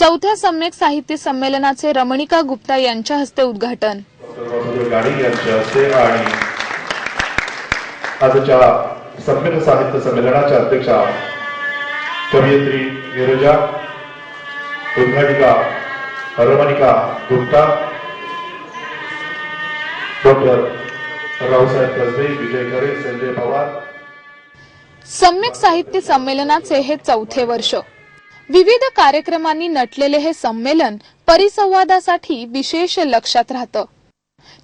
चौथ्या सम्यक साहित्य संमेलनाचे रमणिका गुप्ता यांच्या हस्ते उद्घाटन. आजच्या सम्यक साहित्य संमेलनाच्या अध्यक्षा कवयित्री नीरजा उद्घाटिका रमणिका गुप्ता डॉक्टर रावसाहेब कसबे विजय खरे संजय पवार. सम्यक साहित्य संमेलनाचे हे चौथे वर्ष. विविध कार्यक्रमांनी नटलेले हे संमेलन परिसंवादासाठी विशेष लक्षात राहतं.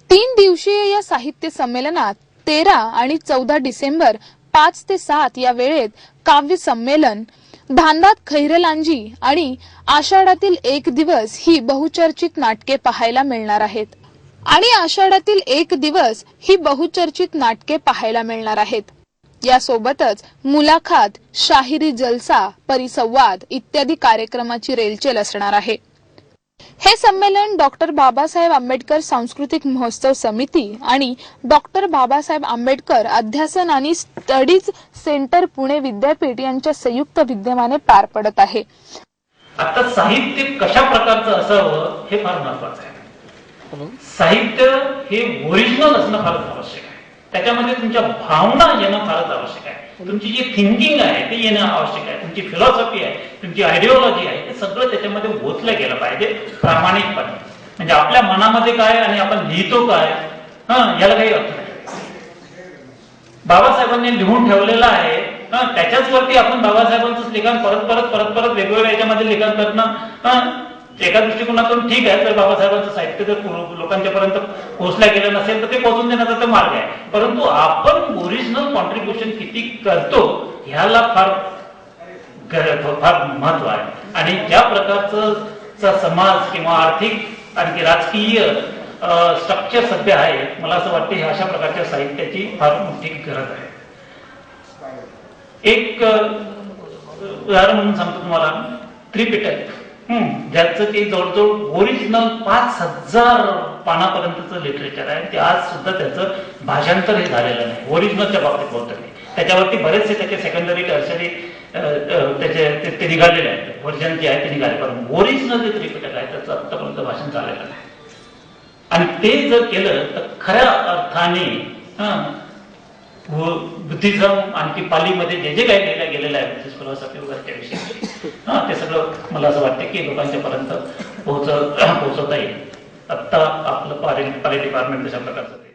तीन दिवसीय या साहित्य संमेलनात तेरा आणि चौदा डिसेंबर पाच ते सात या वेळेत काव्य संमेलन धांदात खैरलांजी आणि आषाढातील एक दिवस ही बहुचर्चित नाटके पाहायला मिळणार आहेत. आणि आषाढातील एक दिवस ही बहुचर्चित नाटके पाहायला मिळणार आहेत. यासोबतच मुलाखत शाहिरी जलसा परिसंवाद इत्यादी कार्यक्रमाची रेलचेल असणार आहे. हे संमेलन डॉक्टर बाबासाहेब आंबेडकर सांस्कृतिक महोत्सव समिती आणि डॉक्टर बाबासाहेब आंबेडकर अध्यासन आणि स्टडीज सेंटर पुणे विद्यापीठ यांच्या संयुक्त विद्यमाने पार पडत आहे. आता साहित्य कशा प्रकारचं असावं हे फार महत्वाचं आहे. साहित्य हे ओरिजिनल असणं फार आवश्यक आहे. त्याच्यामध्ये तुमच्या भावना येणं फारच आवश्यक आहे. तुमची जी थिंकिंग आहे ते येणं आवश्यक आहे. तुमची फिलॉसॉफी आहे तुमची आयडिओलॉजी आहे ते सगळं त्याच्यामध्ये ओतलं गेलं पाहिजे प्रामाणिकपणे. म्हणजे आपल्या मनामध्ये काय आणि आपण लिहितो काय हा याला काही अर्थ नाही. बाबासाहेबांनी लिहून ठेवलेलं आहे हा, त्याच्याच वरती आपण बाबासाहेबांचं लिखाण परत परत परत परत वेगवेगळ्या याच्यामध्ये लिखाण करणं हा, एका दृष्टिकोनातून ठीक आहे तर बाबासाहेबांचं साहित्य जर लोकांच्या पर्यंत पोहोचल्या गेलं नसेल तर ते पोहोचून देण्याचा तर मार्ग आहे. परंतु आपण ओरिजिनल कॉन्ट्रीब्युशन किती करतो ह्याला फार फार महत्त्व आहे. आणि ज्या प्रकारचं समाज किंवा आर्थिक आणखी राजकीय स्ट्रक्चर सध्या आहे मला असं वाटतं अशा प्रकारच्या साहित्याची फार मोठी गरज आहे. एक उदाहरण म्हणून सांगतो तुम्हाला. त्रिपिटक. ज्याचं ते जवळजवळ ओरिजिनल पाच हजार पानापर्यंतचं लिटरेचर आहे. ते आज सुद्धा त्याचं भाषांतर हे झालेलं नाही. ओरिजिनलच्या बाबतीत होतं नाही. त्याच्यावरती बरेचसे त्याचे सेकंडरी टर्शरी त्याचे ते- ते निघालेले आहेत. व्हर्जन जे आहे ते निघाले. पण ओरिजिनल जे त्रिपिटक आहे त्याचं आतापर्यंत भाषण झालेलं नाही. आणि ते जर केलं तर खऱ्या अर्थाने बुद्धिझम आणखी पालीमध्ये जे जे काही लिहिलं गेलेलं आहे म्हणजे बुद्धिस्ट फिलॉसॉफी वगैरे त्याविषयी ते सगळं मला असं वाटतं की लोकांच्या पर्यंत पोहोचत पोहोचवता येईल. आत्ता आपलं पारी पारी डिपार्टमेंट कशा प्रकारचं